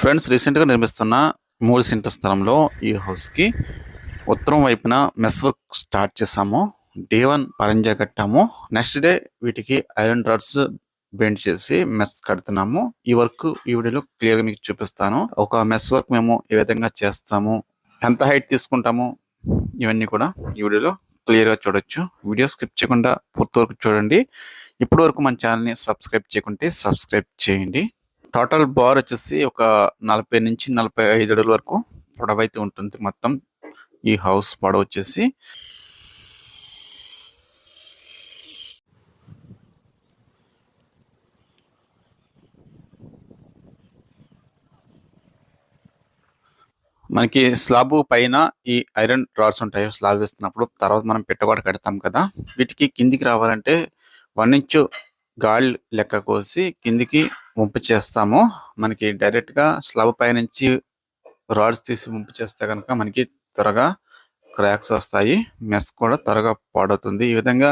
Friends రీసెంట్గా నిర్మిస్తున్న మూడు సెంటర్ స్థలంలో ఈ హౌస్కి ఉత్తరం వైపున మెస్ వర్క్ స్టార్ట్ చేసాము డే వన్ పరంజా కట్టాము. నెక్స్ట్ డే వీటికి ఐరన్ రాడ్స్ బెండ్ చేసి మెస్ కడుతున్నాము. ఈ వర్క్ ఈ వీడియోలో క్లియర్గా మీకు చూపిస్తాను. ఒక మెస్ వర్క్ మేము ఏ విధంగా చేస్తాము ఎంత హైట్ తీసుకుంటాము ఇవన్నీ కూడా ఈ వీడియోలో క్లియర్గా చూడొచ్చు. వీడియో స్కిప్ చేయకుండా పూర్తి వరకు చూడండి. ఇప్పటి వరకు మన ఛానల్ని సబ్స్క్రైబ్ చేయకుంటే సబ్స్క్రైబ్ చేయండి. టోటల్ బార్ వచ్చేసి ఒక నలభై నుంచి నలభై ఐదు అడుగుల వరకు పొడవైతే ఉంటుంది మొత్తం. ఈ హౌస్ పొడవు వచ్చేసి మనకి స్లాబ్ పైన ఈ ఐరన్ రాడ్స్ ఉంటాయి స్లాబ్ వేస్తున్నప్పుడు తర్వాత మనం పెట్టగోడ కడతాం కదా. వీటికి కిందికి రావాలంటే వన్ ఇంచు గాలి లెక్క కోసి కిందికి ముంపు చేస్తాము. మనకి డైరెక్ట్గా పైనుంచి రాడ్స్ తీసి ముంపు చేస్తే కనుక మనకి త్వరగా క్రాక్స్ వస్తాయి. మెస్ కూడా త్వరగా పాడవుతుంది. ఈ విధంగా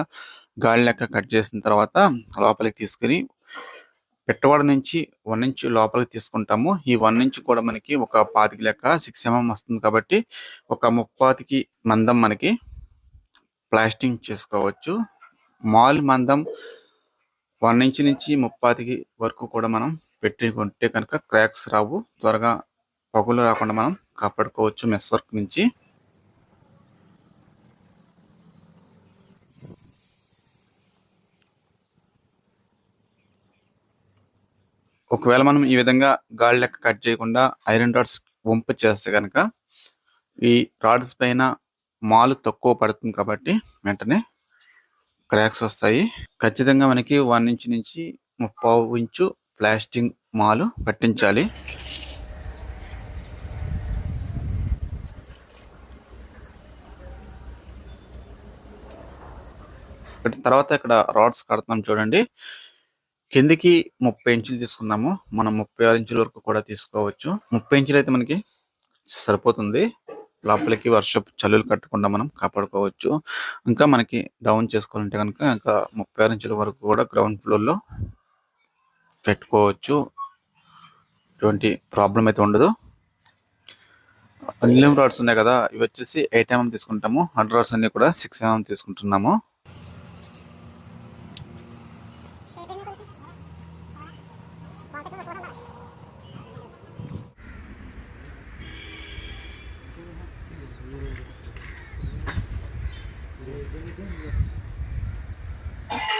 గాలి లెక్క కట్ చేసిన తర్వాత లోపలికి తీసుకుని పెట్టవాడ నుంచి వన్ ఇంచ్ లోపలికి తీసుకుంటాము. ఈ వన్ ఇంచ్ కూడా మనకి ఒక పాతికి లెక్క సిక్స్ ఎంఎం వస్తుంది కాబట్టి ఒక ముప్పాతికి మందం మనకి ప్లాస్టింగ్ చేసుకోవచ్చు. మాల్ మందం వన్ ఇంచ్ నుంచి ముప్పాతికి వరకు కూడా మనం పెట్టుకుంటే కనుక క్రాక్స్ రావు. త్వరగా పగులు రాకుండా మనం కాపాడుకోవచ్చు మెస్ వర్క్ నుంచి. ఒకవేళ మనం ఈ విధంగా గాలి లెక్క కట్ చేయకుండా ఐరన్ రాడ్స్ వంపు చేస్తే కనుక ఈ రాడ్స్ పైన మాలు తక్కువ పడుతుంది కాబట్టి వెంటనే క్రాక్స్ వస్తాయి. ఖచ్చితంగా మనకి వన్ ఇంచ్ నుంచి ముప్పావు ఇంచు ప్లాస్టింగ్ మాలు పట్టించాలి తర్వాత ఇక్కడ రాడ్స్ కడుతున్నాం చూడండి. కిందికి ముప్పై ఇంచులు తీసుకున్నాము మనం ముప్పై ఆరు ఇంచుల వరకు కూడా తీసుకోవచ్చు. ముప్పై ఇంచులు అయితే మనకి సరిపోతుంది. లోపలికి వర్షపు చల్లులు కట్టకుండా మనం కాపాడుకోవచ్చు. ఇంకా మనకి డౌన్ చేసుకోవాలంటే కనుక ఇంకా ముప్పై ఆరు ఇంచుల వరకు కూడా గ్రౌండ్ ఫ్లోర్లో పెట్టుకోవచ్చు. ఎటువంటి ప్రాబ్లం అయితే ఉండదు. అల్యూమ్ రాడ్స్ ఉన్నాయి కదా ఇవి వచ్చేసి ఎయిట్ ఎంఎం తీసుకుంటాము. హండ్రెడ్ రాడ్స్ అన్నీ కూడా సిక్స్ ఎంఎం తీసుకుంటున్నాము.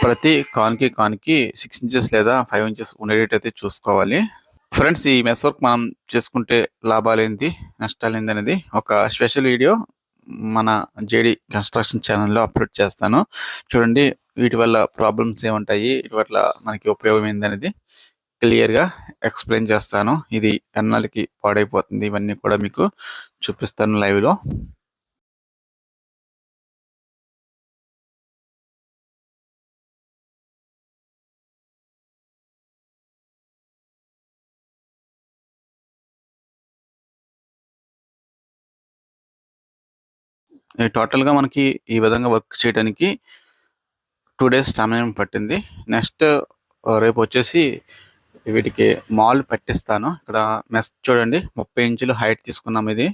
ప్రతి కాన్కి కాన్కి సిక్స్ ఇంచెస్ లేదా ఫైవ్ ఇంచెస్ ఉండేటట్టు అయితే చూసుకోవాలి. ఫ్రెండ్స్ ఈ మెస్ వర్క్ మనం చేసుకుంటే లాభాలు ఏంటి నష్టాలు ఏంటి అనేది ఒక స్పెషల్ వీడియో మన జేడి కన్స్ట్రక్షన్ ఛానల్లో అప్లోడ్ చేస్తాను. చూడండి వీటి వల్ల ప్రాబ్లమ్స్ ఏముంటాయి వీటి వల్ల మనకి ఉపయోగం ఏందనేది క్లియర్గా ఎక్స్ప్లెయిన్ చేస్తాను. ఇది ఎన్నాళ్ళకి పాడైపోతుంది ఇవన్నీ కూడా మీకు చూపిస్తాను లైవ్లో టోటల్గా టోటల్గా మనకి ఈ విధంగా వర్క్ చేయడానికి టూ డేస్ సమయం పట్టింది. నెక్స్ట్ రేపు వచ్చేసి వీటికి మాల్ పెట్టిస్తాను. ఇక్కడ మెస్ చూడండి ముప్పై ఇంచులు హైట్ తీసుకున్నాం ఇది.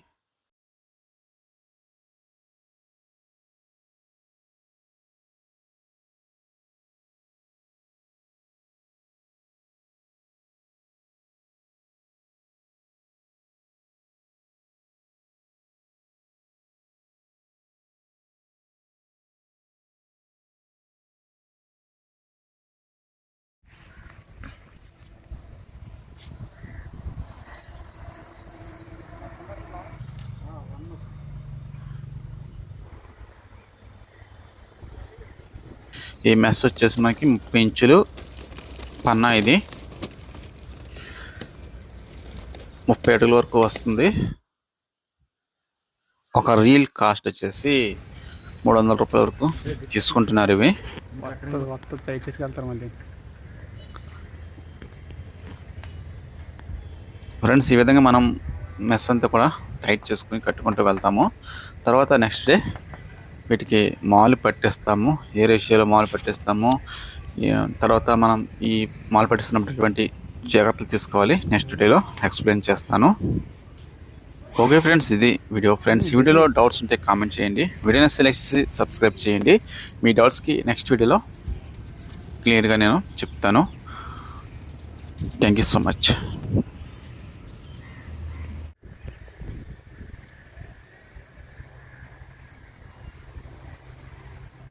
ఈ మెస్ వచ్చేసి మనకి ముప్పై ఇంచులు పన్నా ఇది. ముప్పై అడుగుల వరకు వస్తుంది. ఒక రీల్ కాస్ట్ వచ్చేసి మూడు వందల రూపాయల వరకు తీసుకుంటున్నారు ఇవి. ఫ్రెండ్స్ ఈ విధంగా మనం మెస్ అంతా కూడా టైట్ చేసుకుని కట్టుకుంటూ వెళ్తాము. తర్వాత నెక్స్ట్ డే వీటికి మాల్ పట్టిస్తాము ఏ రేషియోలో మాలు పట్టిస్తాము తర్వాత మనం ఈ మాల్ పట్టిస్తున్నటువంటి జాగ్రత్తలు తీసుకోవాలి. నెక్స్ట్ డేలో ఎక్స్ప్లెయిన్ చేస్తాను. ఓకే ఫ్రెండ్స్ ఇది వీడియో ఫ్రెండ్స్ ఈ వీడియోలో డౌట్స్ ఉంటే కామెంట్ చేయండి. వీడియోని సెలెక్ట్ చేసి సబ్స్క్రైబ్ చేయండి. మీ డౌట్స్కి నెక్స్ట్ వీడియోలో క్లియర్గా నేను చెప్తాను. Thank you so much